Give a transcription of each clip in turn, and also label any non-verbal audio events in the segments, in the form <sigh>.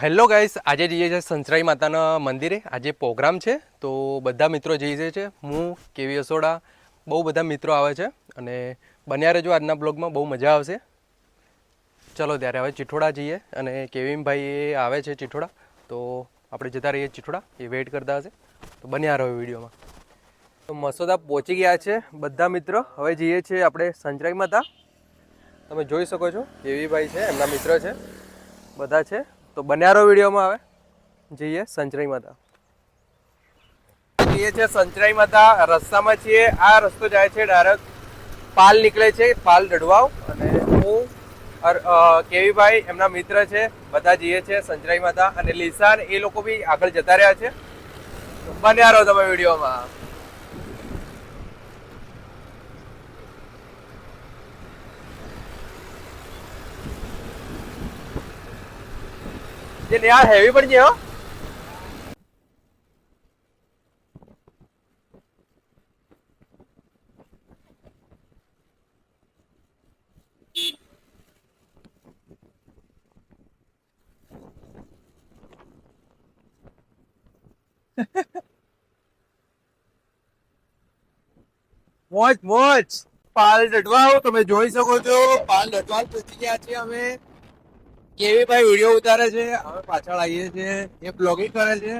Hello guys, આજે જઈએ છે સંસરાઈ માતાના મંદિરે, આજે પ્રોગ્રામ છે, તો બધા મિત્રો જઈએ છે, હું, કેવી અસોડા, બહુ બધા મિત્રો આવે છે, અને બન્યા રહેજો આજના બ્લોગમાં, બહુ મજા આવશે. ચલો ત્યારે હવે ચિઠોડા જઈએ, અને કેવીનભાઈ એ આવે છે ચિઠોડા તો આપણે જતા રહીએ ચિઠોડા એ વેઇટ કરતા હશે, તો બન્યા રહો વિડીયોમાં. તો મસોદા પહોંચી ગયા છે બધા મિત્રો, હવે જઈએ છીએ આપણે સંચરાઈ માતા. તમે જોઈ શકો છો કેવીભાઈ છે, એમના મિત્ર છે, બધા છે. તો બન્યારો વિડીયોમાં આવે જઈએ સંચરાઈ માતા. જઈએ છે સંચરાઈ માતા. રસ્તામાં છીએ. આ રસ્તો જાય છે ડાયરેક્ટ પાલ નીકળે છે, પાલ ડડવાવ અને હું કેવીભાઈ એમના મિત્ર છે, બધા જઈએ છે સંચરાઈ માતા. અને લીસાન એ લોકો બી આગળ જતા રહ્યા છે. બન્યા રહો તમે વિડીયોમાં. જે યાર હેવી પણ છે હો. મોજ મોજ. પાલ ડટવાઓ તમે જોઈ શકો છો. પાલ ડટવાલ પહોંચી ગયા છીએ અમે. કેવી ભાઈ વીડિયો ઉતારે છે, અમે પાછળ આવીએ છીએ એ બ્લોગિંગ કરે છે.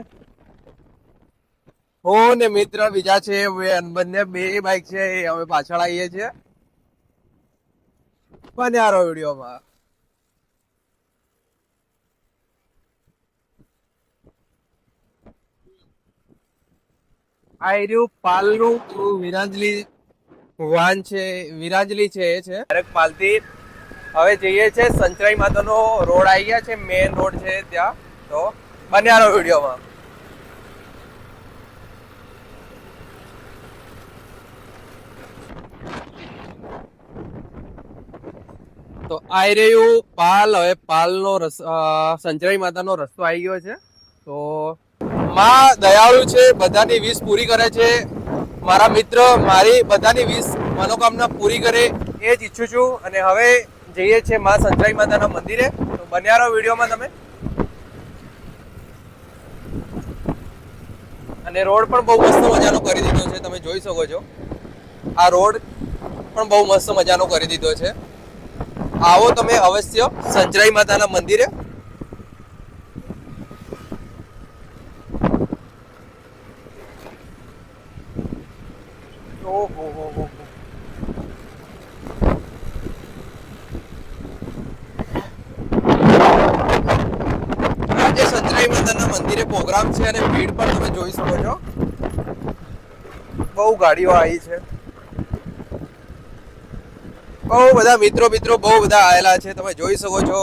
હું ને મિત્ર, બીજા છે બંને બે બાઈક છે, એ અમે પાછળ આવીએ છીએ. બન્યારો વિડીયોમાં. આ રહ્યું પાલનું વિરાંજલી, વાન છે, વિરાંજલી છે, એ છે. પાલથી હવે જઈએ છે સંચરાઈ માતાનો રોડ આવી ગયા છે મેઇન રોડ છે ત્યાં. તો બન્યાનો વિડીયોમાં. તો આઈ રહ્યું પાલ, હવે પાલનો સંચરાઈ માતાનો રસ્તો આવી ગયો છે. તો માં દયાળુ છે, બધાની વીસ પૂરી કરે છે. મારા મિત્ર, મારી બધાની વીસ મનોકામના પૂરી કરે. એ જ ઈચ્છું છું. અને હવે જઈએ છીએ મા સંજય માતાના મંદિરે. તો બન્યા વિડીયોમાં તમે. અને રોડ પણ બહુ મસ્ત મજાનો કરી દીધો છે, તમે જોઈ શકો છો. આ રોડ પણ બહુ મસ્ત મજાનો કરી દીધો છે. આવો તમે અવશ્ય સંચરાઈ માતાના મંદિરે ઓહો હો હો હો. આજે સંતરાઈ માતાના મંદિરે પ્રોગ્રામ છે અને ભીડ પણ તમે જોઈ શકો છો બહુ ગાડીઓ આવી છે. બહુ બધા મિત્રો મિત્રો બહુ બધા આવેલા છે. તમે જોઈ શકો છો.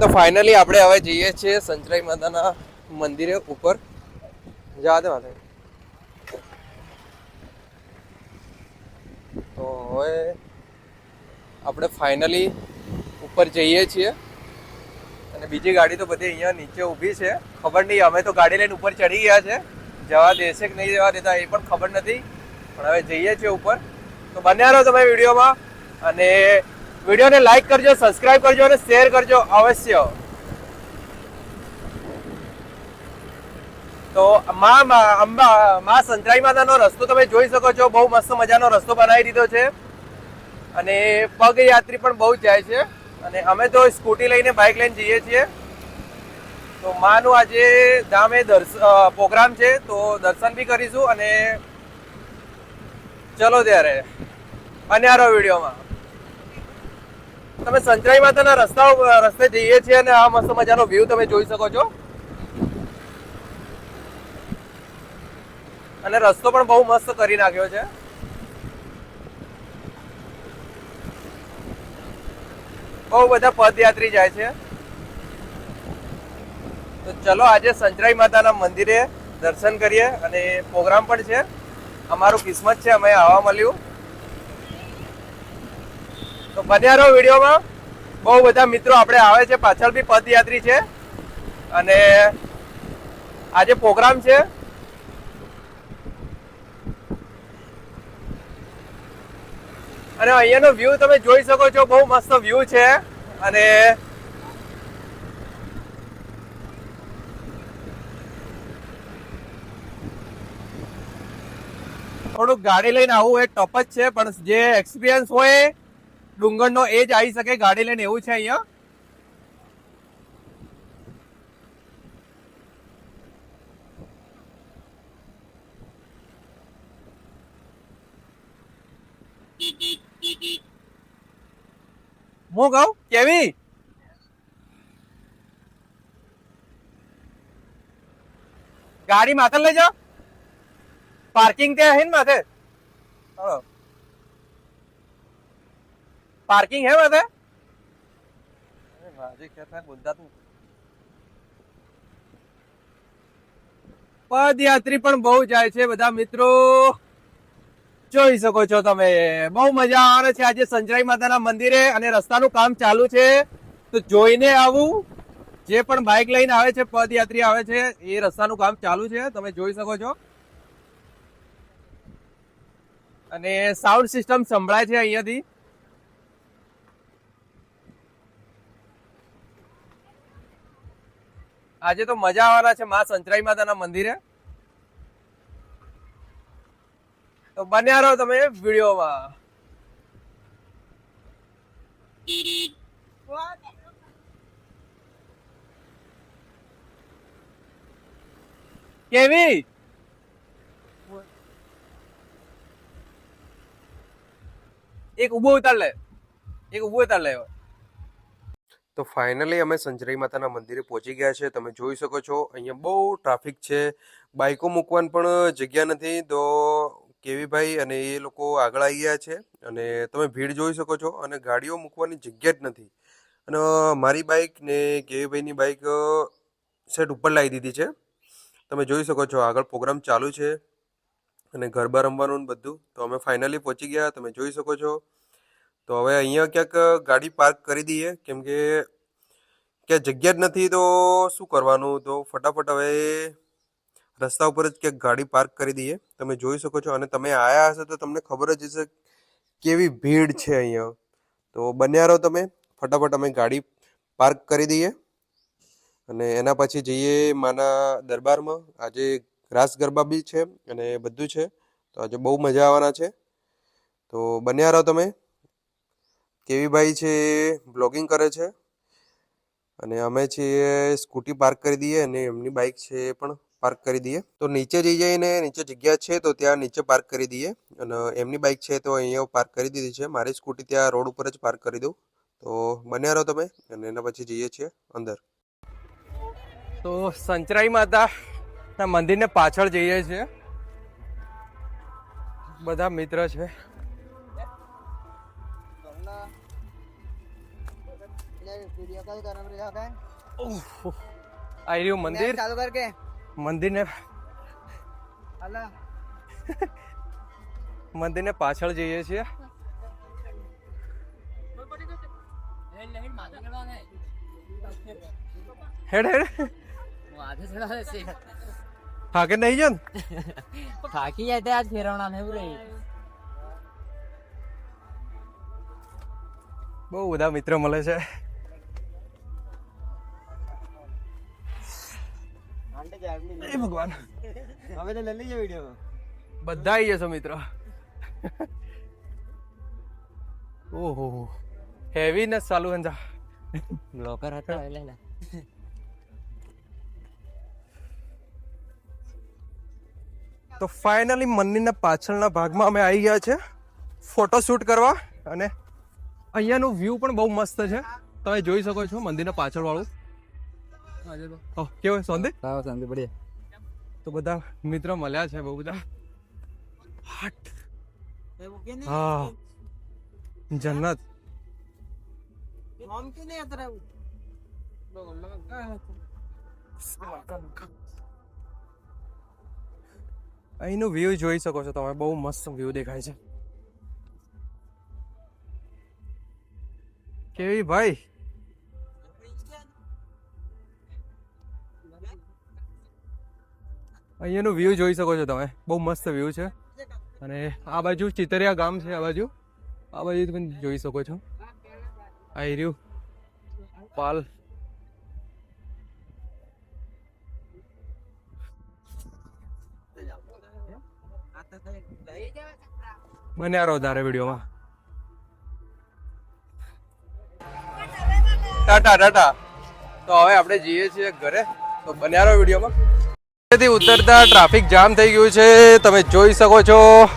તો ફાઇનલી આપણે હવે જઈએ છીએ સંચરાઈ માતાના મંદિરે ઉપર. જવા દે માથે તો હવે આપણે ફાઇનલી ઉપર જઈએ છીએ. અને બીજી ગાડી તો બધી અહીંયા નીચે ઊભી છે. ખબર નહીં, અમે તો ગાડી લઈને ઉપર ચડી ગયા છે. જવા દેશે કે નહીં જવા દેતા એ પણ ખબર નથી. પણ હવે જઈએ છીએ ઉપર. તો બન્યા રહો તમે વિડીયોમાં અને વિડીયોને લાઈક કરજો, સબસ્ક્રાઇબ કરજો અને શેર કરજો અવશ્ય. તો માં અંબા, માં સંતરાઈ માતાનો રસ્તો તમે જોઈ શકો છો. બહુ મસ્ત મજાનો રસ્તો બનાવી દીધો છે. અને પગયાત્રી પણ બહુ જાય છે. અને અમે તો સ્કૂટી લઈને બાઇક લઈને જઈએ છીએ. તો માનું આજે ધામે પ્રોગ્રામ છે, તો દર્શન બી કરીશું અને ચલો ત્યારે બન્યા રહો વિડીયોમાં. તમે સંતરાઈ માતાના રસ્તા રસ્તે જઈએ છીએ અને આ મસ્ત મજાનો વ્યૂ તમે જોઈ શકો છો. અને રસ્તો પણ બહુ મસ્ત કરી નાખ્યો છે. બહુ બધા પદયાત્રી જાય છે. તો ચલો આજે સંચરાઈ માતાના મંદિરે દર્શન કરીએ અને પ્રોગ્રામ પણ છે. અમારું કિસ્મત છે, અમે આવવા મળ્યું. તો બન્યા રહો વિડીયોમાં. બહુ બધા મિત્રો આપણે આવે છે, પાછળ બી પદયાત્રી છે. અને આજે પ્રોગ્રામ છે. અને અહીંયાનો વ્યૂ તમે જોઈ શકો છો, બહુ મસ્ત વ્યૂ છે. અને થોડુંક ગાડી લઈને આવું એ ટપ જ છે, પણ જે એક્સપિરિયન્સ હોય ડુંગરનો એ જ આવી શકે, ગાડી લઈને એવું છે અહીંયા. હું કહું? કેવી? ગાડી માથે લઈ જાઓ. પાર્કિંગ ત્યાં હે ને માથે? પાર્કિંગ હે માથે? પદયાત્રી પણ બહુ જાય છે બધા મિત્રો. જોઈ શકો છો તમે. બહુ મજા આવે છે આજે સંજરાઈ માતાના મંદિરે અને રસ્તાનું કામ ચાલુ છે. તો જોઈને આવું. જે પણ બાઇક લઈને આવે છે, પદયાત્રી આવે છે, એ રસ્તાનું કામ ચાલુ છે. તમે જોઈ શકો છો. અને સાઉન્ડ સિસ્ટમ સંભળાય છે અહીંયાથી. આજે તો મજા આવવાના છે મા સંતરાઈ માતાના મંદિરે. તો બન્યા રહો તમે વિડીયોમાં. કેવી? એક ઊભો ઉતાર લે. એક ઊભો ઉતાર લે તો ફાઇનલી અમે સંજરાઈ માતાના મંદિરે પહોંચી ગયા છે. તમે જોઈ શકો છો, અહીંયા બહુ ટ્રાફિક છે. બાઇકો મૂકવાની પણ જગ્યા નથી. તો કેવીભાઈ અને એ લોકો આગળ આવી ગયા છે અને તમે ભીડ જોઈ શકો છો અને ગાડીઓ મૂકવાની જગ્યા જ નથી. અને મારી બાઇક ને કેવીભાઈની બાઇક સેટ ઉપર લાવી દીધી છે. તમે જોઈ શકો છો આગળ પ્રોગ્રામ ચાલુ છે અને ગરબા રમવાનું બધું. તો અમે ફાઇનલી પહોંચી ગયા. તમે જોઈ શકો છો. તો હવે અહીંયા ક્યાંક ગાડી પાર્ક કરી દઈએ. કેમ કે, ક્યાં જગ્યા જ નથી તો શું કરવાનું? તો ફટાફટ હવે રસ્તા ઉપર જ ક્યાંક ગાડી પાર્ક કરી દઈએ. તમે જોઈ શકો છો અને તમે આયા હશો તો તમને ખબર જ હશે કેવી ભીડ છે અહીંયા. તો બન્યા રહો તમે. ફટાફટ અમે ગાડી પાર્ક કરી દઈએ. અને એના પછી જઈએ માના દરબારમાં. આજે રાસ ગરબા બી છે અને બધું છે. તો આજે બહુ મજા આવવાના છે. તો બન્યા રહો તમે. કેવીભાઈ છે બ્લોગિંગ કરે છે. અને અમે છીએ સ્કૂટી પાર્ક કરી દઈએ અને એમની બાઇક છે એ પણ પાર્ક કરી દઈએ. તો નીચે જઈ જઈને નીચે જગ્યા છે તો ત્યાં નીચે પાર્ક કરી દઈએ. અને એમની બાઇક છે તો અહીંયા પાર્ક કરી દીધી છે. મારી સ્કૂટી ત્યાં રોડ ઉપર જ પાર્ક કરી દઉં. તો બન્યા રહો તમે અને એના પછી જઈએ છીએ અંદર. તો સંચરાઈ માતા મંદિરને પાછળ જઈએ છીએ. બધા મિત્ર છે. આ રહ્યું મંદિર. ચાલુ કર કે. મંદિરને <laughs> મંદિરને પાછળ જઈએ છીએ. હેડ હેડ. થાકે નહીં જન થાકી જાય ત્યાં જ ફેરવણા ને એવું રહી. બહુ બધા મિત્ર મળે છે. એ ભગવાન. હવે તો લઈ લેજો વીડિયો બધા આવી જશો મિત્રો. ઓહો. હેવી ને ચાલુ હંજા. લોકર હતો એટલે ને. તો ફાઇનલી મંદિરના પાછળના ભાગમાં અમે આવી ગયા છે ફોટો શૂટ કરવા અને અહીંયાનું વ્યૂ પણ બહુ મસ્ત છે. તમે જોઈ શકો છો મંદિરના પાછળ ઓહ, કેવું સોંદે સાવ શાંતિ બઢિયા. તો બધા મિત્ર મળ્યા છે બહુ બધા. હાટ. હા જન્નત. અહીંનું વ્યૂ જોઈ શકો છો તમે બહુ મસ્ત વ્યૂ દેખાય છે. કેવી ભાઈ? અહીંયાનું વ્યૂ જોઈ શકો છો તમે. બહુ મસ્ત વ્યૂ છે. અને આ બાજુ ચિતરિયા ગામ છે આ બાજુ. આ બાજુ તમે જોઈ શકો છો. આ રહ્યું પાલ. બન્યા રહો તારે વિડીયોમાં. ટાટા ટાટા. તો હવે આપણે જઈએ છીએ ઘરે. તો બન્યા રહો વિડીયોમાં. થી ઉતરતા ટ્રાફિક જામ થઈ ગયું છે. તમે જોઈ શકો છો.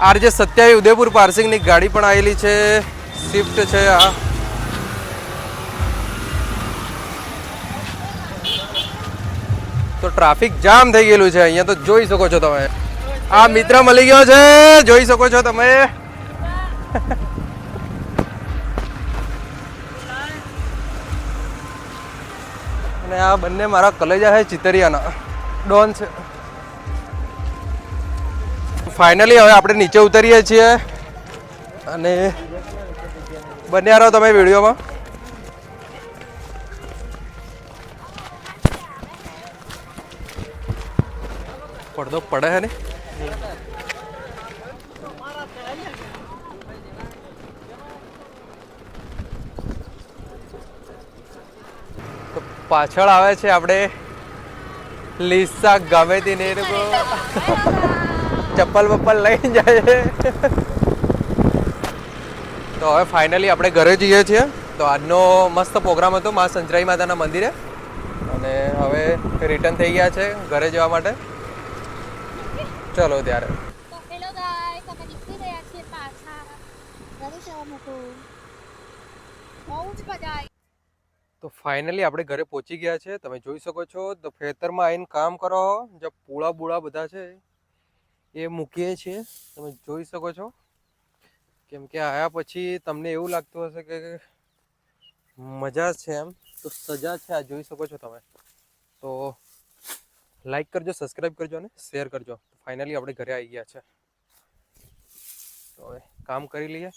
આરજે સત્યાવી ઉદયપુર પાર્સિંગની ગાડી પણ આવેલી છે. સ્વિફ્ટ છે આ. તો ટ્રાફિક જામ થઈ ગયેલું છે. અહીંયા તો જોઈ શકો છો તમે. આ મિત્ર મળી ગયો છે. જોઈ શકો છો તમે. અને આ બંને મારા કલેજા છે, ચિતરિયાના. ડોન છે. ફાઇનલી હવે આપણે નીચે ઉતરીએ છીએ. અને બન્યા રહો તમે વિડીયોમાં. પડદો પડે હે ને? પાછળ આવે છે આપણે લીસા ગમેતી ને એ લોકો. ચપ્પલ બપ્પલ લઈને જાય તો હવે ફાઇનલી આપણે ઘરે જઈએ છીએ. તો આજનો મસ્ત પ્રોગ્રામ હતો મા સંજરાઈ માતાના મંદિરે. અને હવે રિટર્ન થઈ ગયા છે ઘરે જવા માટે. ચલો ત્યારે. તો બહુ જ મજા આવી. તો ફાઇનલી આપણે ઘરે પહોંચી ગયા છે. તમે જોઈ શકો છો, તો ખેતરમાં આવીને કામ કરો, જે પૂળા બૂળા બધા છે, એ મૂકીએ છીએ. તમે જોઈ શકો છો. કેમ કે આવ્યા પછી તમને એવું લાગતું હશે કે મજા છે એમ. તો સજા છે આ, જોઈ શકો છો તમે. તો લાઈક કરજો સબસ્ક્રાઈબ કરજો અને શેર કરજો. ફાઇનલી આપણે ઘરે આવી ગયા છે. તો હવે કામ કરી લઈએ.